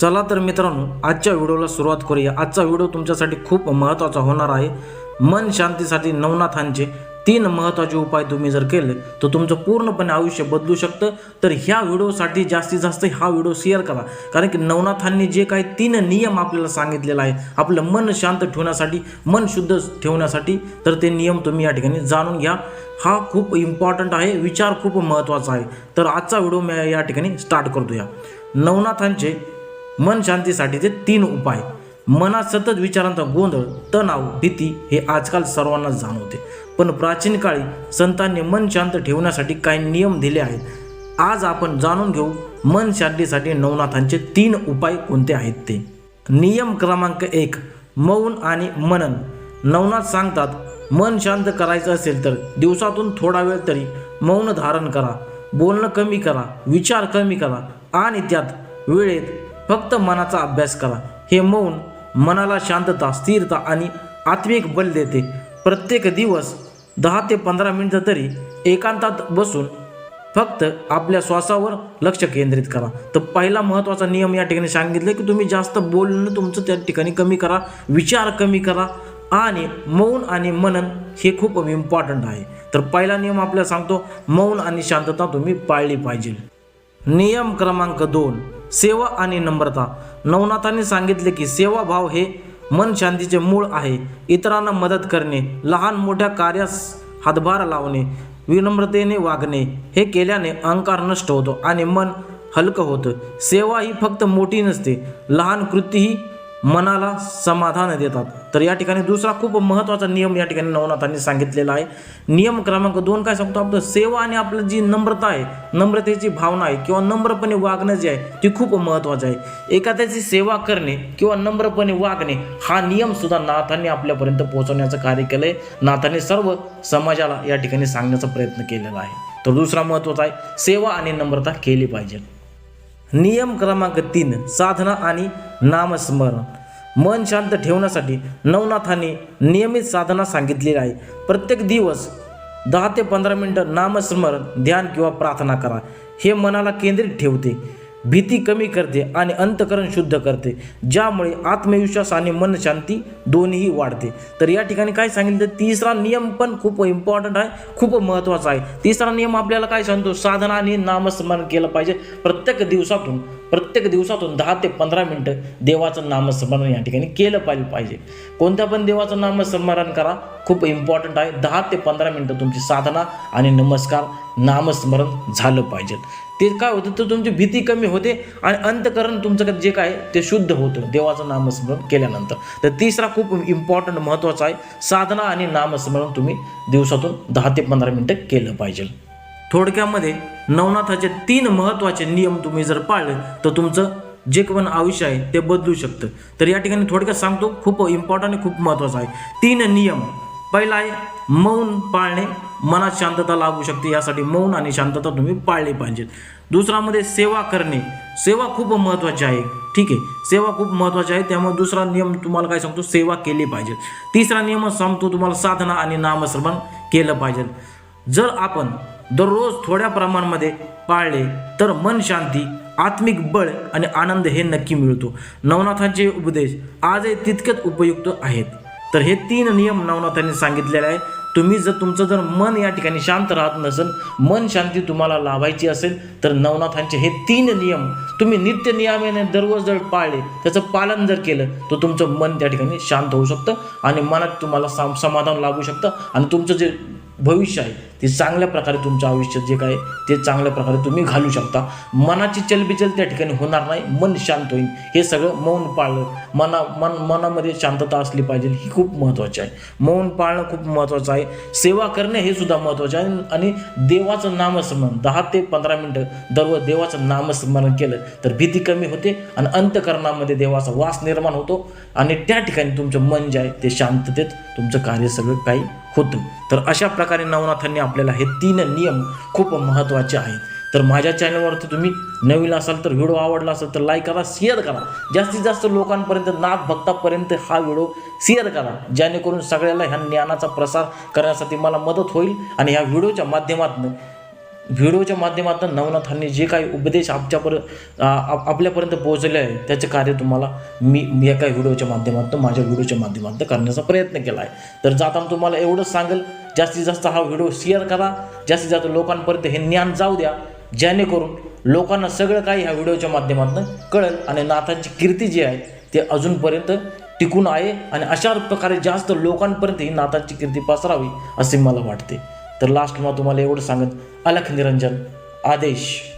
चला तर मित्रांनो आजच्या व्हिडिओला सुरुवात करूया. आजचा व्हिडिओ तुमच्यासाठी खूप महत्त्वाचा होणार आहे. मन शांतीसाठी नवनाथांचे तीन महत्त्वाचे उपाय तुम्ही जर केले तर तुमचं पूर्णपणे आयुष्य बदलू शकतं. तर ह्या व्हिडिओसाठी जास्तीत जास्त हा व्हिडिओ शेअर करा. कारण की नवनाथांनी जे काही तीन नियम आपल्याला सांगितलेला आहे आपलं मन शांत ठेवण्यासाठी मन शुद्ध ठेवण्यासाठी तर ते नियम तुम्ही या ठिकाणी जाणून घ्या. हा खूप इम्पॉर्टंट आहे विचार खूप महत्त्वाचा आहे. तर आजचा व्हिडिओ मी या ठिकाणी स्टार्ट करतो या नवनाथांचे मन शांतीसाठीचे तीन उपाय. मनात सतत विचारांचा गोंधळ तणाव भीती हे आजकाल सर्वांना जाणवते. पण प्राचीन काळी संतांनी मन शांत ठेवण्यासाठी काही नियम दिले आहेत. आज आपण जाणून घेऊ मन शांतीसाठी नवनाथांचे तीन उपाय कोणते आहेत ते. नियम क्रमांक एक मौन आणि मनन. नवनाथ सांगतात मन शांत करायचं असेल तर दिवसातून थोडा वेळ तरी मौन धारण करा. बोलणं कमी करा विचार कमी करा आणि त्यात वेळेत फक्त मनाचा अभ्यास करा. हे मौन मनाला शांतता स्थिरता आणि आत्मिक बल देते. प्रत्येक दिवस दहा ते पंधरा मिनिटं तरी एकांतात बसून फक्त आपल्या श्वासावर लक्ष केंद्रित करा. तर पहिला महत्त्वाचा नियम या ठिकाणी सांगितलं की तुम्ही जास्त बोलणं तुमचं त्या ठिकाणी कमी करा विचार कमी करा आणि मौन आणि मनन हे खूप इम्पॉर्टंट आहे. तर पहिला नियम आपल्याला सांगतो मौन आणि शांतता तुम्ही पाळली पाहिजे. नियम क्रमांक दोन. सेवा आणि नम्रता. नवनाथांनी सांगितले की सेवाभाव हे मन शांतीचे मूळ आहे. इतरांना मदत करणे लहान मोठ्या कार्यास हातभार लावणे विनम्रतेने वागणे हे केल्याने अहंकार नष्ट होतो आणि मन हलकं होतं. सेवा ही फक्त मोठी नसते लहान कृतीही मनाला समाधान देतात. तर या ठिकाणी दुसरा खूप महत्त्वाचा नियम या ठिकाणी नवनाथांनी सांगितलेला आहे. नियम क्रमांक दोन काय सांगतो? आपलं सेवा आणि आपलं जी नम्रता आहे नम्रतेची भावना आहे किंवा नम्रपणे वागणं जे आहे ती खूप महत्त्वाचं आहे. एखाद्याची सेवा करणे किंवा नम्रपणे वागणे हा नियम सुद्धा नाथांनी आपल्यापर्यंत पोहोचवण्याचं कार्य केलंय. नाथांनी सर्व समाजाला या ठिकाणी सांगण्याचा प्रयत्न केलेला आहे. तर दुसरा महत्त्वाचा आहे सेवा आणि नम्रता केली पाहिजे. नियम क्रमांक तीन साधना आणि नामस्मरण. मन शांत ठेवण्यासाठी नवनाथाने नियमित साधना सांगितलेली आहे प्रत्येक दिवस दहा ते पंधरा मिनटं नामस्मरण ध्यान किंवा प्रार्थना करा. हे मनाला केंद्रित ठेवते. भीती कमी करते आणि अंतकरण शुद्ध करते. ज्यामुळे आत्मविश्वास आणि मन शांती दोन्हीही वाढते. तर या ठिकाणी काय सांगितलं? तिसरा नियम पण खूप इम्पॉर्टंट आहे. खूप महत्त्वाचा आहे. तिसरा नियम आपल्याला काय सांगतो? साधना आणि नामस्मरण केलं पाहिजे. प्रत्येक दिवसातून प्रत्येक दिवसातून दहा ते पंधरा मिनटं देवाचं नामस्मरण या ठिकाणी केलं पाहिजे पाहिजे. कोणत्या पण देवाचं नामस्मरण करा. खूप इम्पॉर्टंट आहे. दहा ते पंधरा मिनटं तुमची साधना आणि नमस्कार नामस्मरण झालं पाहिजे. ते काय होतं? तर तुमची भीती कमी होते आणि अंतकरण तुमचं जे काय ते शुद्ध होतं. देवाचं नामस्मरण केल्यानंतर. तर तिसरा खूप इम्पॉर्टंट महत्त्वाचा आहे. साधना आणि नामस्मरण तुम्ही दिवसातून दहा ते पंधरा मिनटं केलं पाहिजे. थोडक्यामध्ये नवनाथाचे तीन महत्त्वाचे नियम तुम्ही जर पाळले तर तुमचं जे पण आयुष्य आहे ते बदलू शकतं. तर या ठिकाणी थोडक्यात सांगतो खूप इम्पॉर्टंट आणि खूप महत्त्वाचं आहे. तीन नियम. पहिला आहे मौन पाळणे. मनात शांतता लागू शकते यासाठी मौन आणि शांतता तुम्ही पाळली पाहिजेत. दुसरामध्ये सेवा करणे. सेवा खूप महत्त्वाची आहे. ठीक आहे सेवा खूप महत्त्वाची आहे. त्यामुळे दुसरा नियम तुम्हाला काय सांगतो सेवा केली पाहिजे. तिसरा नियम सांगतो तुम्हाला साधना आणि नामस्मरण केलं पाहिजे. जर आपण दररोज थोड्या प्रमाणामध्ये पाळले तर मन शांती आत्मिक बळ आणि आनंद हे नक्की मिळतो. नवनाथांचे उपदेश आजही तितकेच उपयुक्त आहेत. तर हे तीन नियम नवनाथांनी सांगितलेले आहे तुम्ही जर तुमचं जर मन या ठिकाणी शांत राहत नसेल मन शांती तुम्हाला लाभायची असेल तर नवनाथांचे हे तीन नियम तुम्ही नित्य नियमाने दररोज जर पाळले त्याचं पालन जर केलं तर तुमचं मन त्या ठिकाणी शांत होऊ शकतं आणि मनात तुम्हाला सम समाधान लागू शकतं. आणि तुमचं जे भविष्य आहे. ते चांगल्या प्रकारे तुमचं आयुष्य जे काय ते चांगल्या प्रकारे तुम्ही घालू शकता. मनाची चलबिचल त्या ठिकाणी होणार नाही मन शांत होईल. हे सगळं मौन पाळलं मना मन मनामध्ये शांतता असली पाहिजे ही खूप महत्त्वाची आहे. मौन पाळणं खूप महत्त्वाचं आहे. सेवा करणे हे सुद्धा महत्त्वाचं आहे. आणि देवाचं नामस्मरण दहा ते पंधरा मिनटं दररोज देवाचं नामस्मरण केलं तर भीती कमी होते आणि अंतकरणामध्ये देवाचा वास निर्माण होतो. आणि त्या ठिकाणी तुमचं मन जे आहे ते शांततेत तुमचं कार्य सगळं काही होतं. तर अशा प्रकारे नवनाथांनी आपल्याला हे तीन नियम खूप महत्त्वाचे आहेत. तर माझ्या चॅनलवरती तुम्ही नवीन असाल तर व्हिडिओ आवडला असेल तर लाईक करा शेअर करा. जास्तीत जास्त लोकांपर्यंत नाथ भक्तापर्यंत हा व्हिडिओ शेअर करा. जेणेकरून सगळ्याला ह्या ज्ञानाचा प्रसार करण्यासाठी मला मदत होईल आणि ह्या व्हिडिओच्या माध्यमातून व्हिडिओच्या माध्यमातून नवनाथांनी जे काही उपदेश आमच्यापर्यंत आपल्यापर्यंत पोहोचले आहे त्याचे कार्य तुम्हाला मी मी एका व्हिडिओच्या माध्यमातून माझ्या व्हिडिओच्या माध्यमातून करण्याचा प्रयत्न केला आहे. तर जाताना तुम्हाला एवढंच सांगेल जास्तीत जास्त हा व्हिडिओ शेअर करा जास्तीत जास्त लोकांपर्यंत हे ज्ञान जाऊ द्या जेणेकरून लोकांना सगळं काही ह्या व्हिडिओच्या माध्यमातून कळेल आणि नाथांची कीर्ती जी आहे ते अजूनपर्यंत टिकून आहे आणि अशा प्रकारे जास्त लोकांपर्यंत ही नाथांची कीर्ती पसरावी असे मला वाटते. तर लास्टला तुम्हाला एवढं सांगत अलख निरंजन आदेश.